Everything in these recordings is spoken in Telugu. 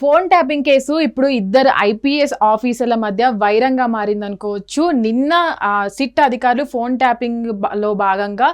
ఫోన్ ట్యాపింగ్ కేసు ఇప్పుడు ఇద్దరు ఐపీఎస్ ఆఫీసర్ల మధ్య వైరంగా మారిందనుకోవచ్చు. నిన్న సిట్ అధికారులు ఫోన్ ట్యాపింగ్లో భాగంగా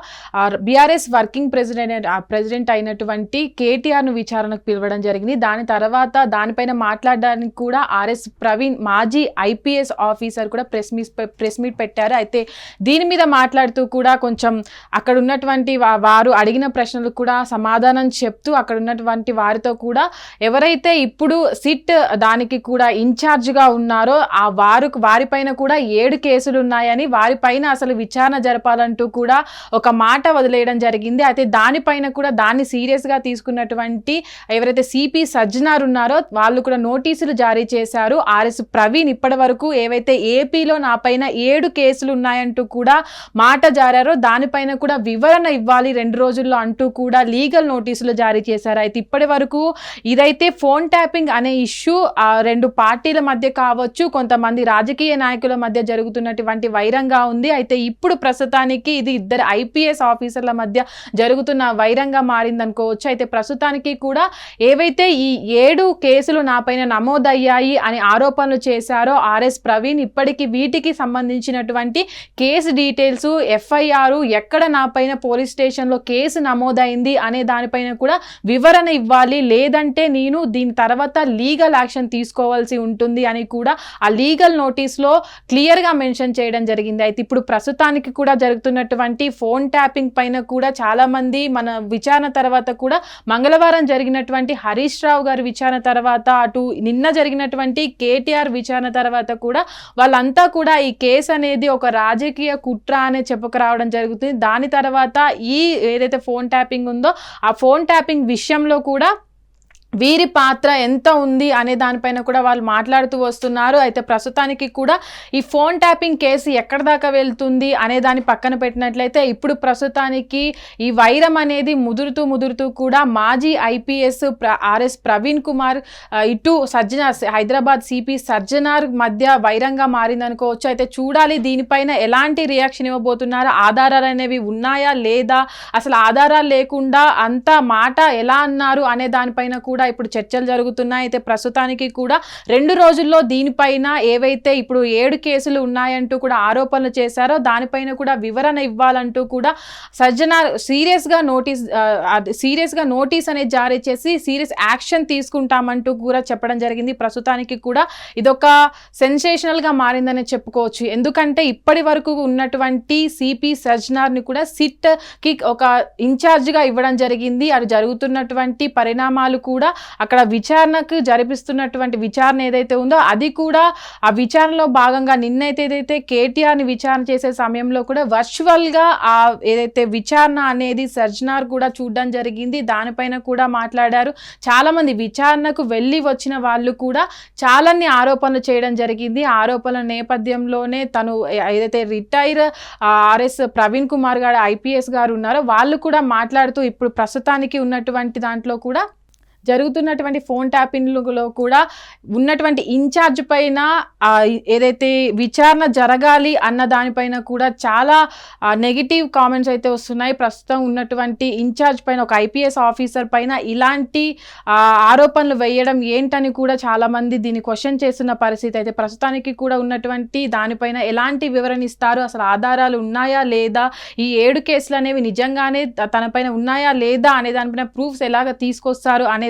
బీఆర్ఎస్ వర్కింగ్ ప్రెసిడెంట్ ప్రెసిడెంట్ అయినటువంటి కేటీఆర్ను విచారణకు పిలవడం జరిగింది. దాని తర్వాత దానిపైన మాట్లాడడానికి కూడా ఆర్ఎస్ ప్రవీణ్ మాజీ ఐపీఎస్ ఆఫీసర్ కూడా ప్రెస్ మీట్ ప్రెస్ మీట్ పెట్టారు. అయితే దీని మీద మాట్లాడుతూ కూడా కొంచెం అక్కడ ఉన్నటువంటి వారు అడిగిన ప్రశ్నలకు కూడా సమాధానం చెప్తూ అక్కడ ఉన్నటువంటి వారితో కూడా ఎవరైతే ఇప్పుడు సిట్ దానికి కూడా ఇన్ఛార్జ్గా ఉన్నారో ఆ వారు వారిపైన కూడా ఏడు కేసులు ఉన్నాయని వారిపైన అసలు విచారణ జరపాలంటూ కూడా ఒక మాట వదిలేయడం జరిగింది. అయితే దానిపైన కూడా దాన్ని సీరియస్గా తీసుకున్నటువంటి ఎవరైతే సిపి సజ్జనార్ ఉన్నారో వాళ్ళు కూడా నోటీసులు జారీ చేశారు. ఆర్ఎస్ ప్రవీణ్ ఇప్పటి వరకు ఏవైతే ఏపీలో నా పైన ఏడు కేసులు ఉన్నాయంటూ కూడా మాట జారారో దానిపైన కూడా వివరణ ఇవ్వాలి రెండు రోజుల్లో అంటూ కూడా లీగల్ నోటీసులు జారీ చేశారు. అయితే ఇప్పటి వరకు ఇదైతే ఫోన్ ట్యాపింగ్ అనే ఇష్యూ ఆ రెండు పార్టీల మధ్య కావచ్చు కొంతమంది రాజకీయ నాయకుల మధ్య జరుగుతున్నటువంటి వైరంగా ఉంది. అయితే ఇప్పుడు ప్రస్తుతానికి ఇది ఇద్దరు ఐపీఎస్ ఆఫీసర్ల మధ్య జరుగుతున్న వైరంగా మారిందనుకోవచ్చు. అయితే ప్రస్తుతానికి కూడా ఏవైతే ఈ ఏడు కేసులు నాపైన నమోదయ్యాయి అని ఆరోపణలు చేశారో ఆర్ఎస్ ప్రవీణ్ ఇప్పటికీ వీటికి సంబంధించినటువంటి కేసు డీటెయిల్స్ ఎఫ్ఐఆర్ ఎక్కడ నాపైన పోలీస్ స్టేషన్లో కేసు నమోదైంది అనే దానిపైన కూడా వివరణ ఇవ్వాలి. లేదంటే నేను దీని తర్వాత లీగల్ యాక్షన్ తీసుకోవాల్సి ఉంటుంది అని కూడా ఆ లీగల్ నోటీస్లో క్లియర్గా మెన్షన్ చేయడం జరిగింది. అయితే ఇప్పుడు ప్రస్తుతానికి కూడా జరుగుతున్నటువంటి ఫోన్ ట్యాపింగ్ పైన కూడా చాలామంది మన విచారణ తర్వాత కూడా మంగళవారం జరిగినటువంటి హరీష్ రావు గారి విచారణ తర్వాత అటు నిన్న జరిగినటువంటి కేటీఆర్ విచారణ తర్వాత కూడా వాళ్ళంతా కూడా ఈ కేసు అనేది ఒక రాజకీయ కుట్ర అనే చెప్పుకురావడం జరుగుతుంది. దాని తర్వాత ఈ ఏదైతే ఫోన్ ట్యాపింగ్ ఉందో ఆ ఫోన్ ట్యాపింగ్ విషయంలో కూడా వీరి పాత్ర ఎంత ఉంది అనే దానిపైన కూడా వాళ్ళు మాట్లాడుతూ వస్తున్నారు. అయితే ప్రస్తుతానికి కూడా ఈ ఫోన్ ట్యాపింగ్ కేసు ఎక్కడ దాకా వెళ్తుంది అనే దాన్ని పక్కన పెట్టినట్లయితే ఇప్పుడు ప్రస్తుతానికి ఈ వైరం అనేది ముదురుతూ ముదురుతూ కూడా మాజీ ఐపీఎస్ ప్ర ఆర్ఎస్ ప్రవీణ్ కుమార్ ఇటు సజ్జనార్ హైదరాబాద్ సిపి సజ్జనార్ మధ్య వైరంగా మారిందనుకోవచ్చు. అయితే చూడాలి దీనిపైన ఎలాంటి రియాక్షన్ ఇవ్వబోతున్నారు? ఆధారాలు అనేవి ఉన్నాయా లేదా? అసలు ఆధారాలు లేకుండా అంత మాట ఎలా అన్నారు? అనే దానిపైన కూడా ఇప్పుడు చర్చలు జరుగుతున్నాయి. అయితే ప్రస్తుతానికి కూడా రెండు రోజుల్లో దీనిపైన ఏవైతే ఇప్పుడు ఏడు కేసులు ఉన్నాయంటూ కూడా ఆరోపణలు చేశారో దానిపైన కూడా వివరణ ఇవ్వాలంటూ కూడా సజ్జన సీరియస్గా నోటీస్ సీరియస్గా నోటీస్ అనేది జారీ చేసి సీరియస్ యాక్షన్ తీసుకుంటామంటూ కూడా చెప్పడం జరిగింది. ప్రస్తుతానికి కూడా ఇదొక సెన్సేషనల్గా మారిందని చెప్పుకోవచ్చు. ఎందుకంటే ఇప్పటి వరకు ఉన్నటువంటి సిపి సజ్నార్ని కూడా సిట్కి ఒక ఇన్ఛార్జ్గా ఇవ్వడం జరిగింది. అది జరుగుతున్నటువంటి పరిణామాలు కూడా అక్కడ విచారణకు జరిపిస్తున్నటువంటి విచారణ ఏదైతే ఉందో అది కూడా ఆ విచారణలో భాగంగా నిన్నైతే ఏదైతే కేటీఆర్ని విచారణ చేసే సమయంలో కూడా వర్చువల్గా ఆ ఏదైతే విచారణ అనేది సర్జనార్ కూడా చూడడం జరిగింది. దానిపైన కూడా మాట్లాడారు. చాలామంది విచారణకు వెళ్ళి వచ్చిన వాళ్ళు కూడా చాలాన్ని ఆరోపణలు చేయడం జరిగింది. ఆరోపణల నేపథ్యంలోనే తను ఏదైతే రిటైర్ ఆర్ఎస్ ప్రవీణ్ కుమార్ గారు ఐపీఎస్ గారు ఉన్నారో వాళ్ళు కూడా మాట్లాడుతూ ఇప్పుడు ప్రస్తుతానికి ఉన్నటువంటి దాంట్లో కూడా జరుగుతున్నటువంటి ఫోన్ ట్యాపింగ్లో కూడా ఉన్నటువంటి ఇన్ఛార్జ్ పైన ఏదైతే విచారణ జరగాలి అన్న దానిపైన కూడా చాలా నెగిటివ్ కామెంట్స్ అయితే వస్తున్నాయి. ప్రస్తుతం ఉన్నటువంటి ఇన్ఛార్జ్ పైన ఒక ఐపీఎస్ ఆఫీసర్ పైన ఇలాంటి ఆరోపణలు వేయడం ఏంటని కూడా చాలామంది దీన్ని క్వశ్చన్ చేస్తున్న పరిస్థితి అయితే ప్రస్తుతానికి కూడా ఉన్నటువంటి దానిపైన ఎలాంటి వివరణ ఇస్తారు? అసలు ఆధారాలు ఉన్నాయా లేదా? ఈ ఏడు కేసులు అనేవి నిజంగానే తనపైన ఉన్నాయా లేదా అనే దానిపైన ప్రూఫ్స్ ఎలాగ తీసుకొస్తారు అనే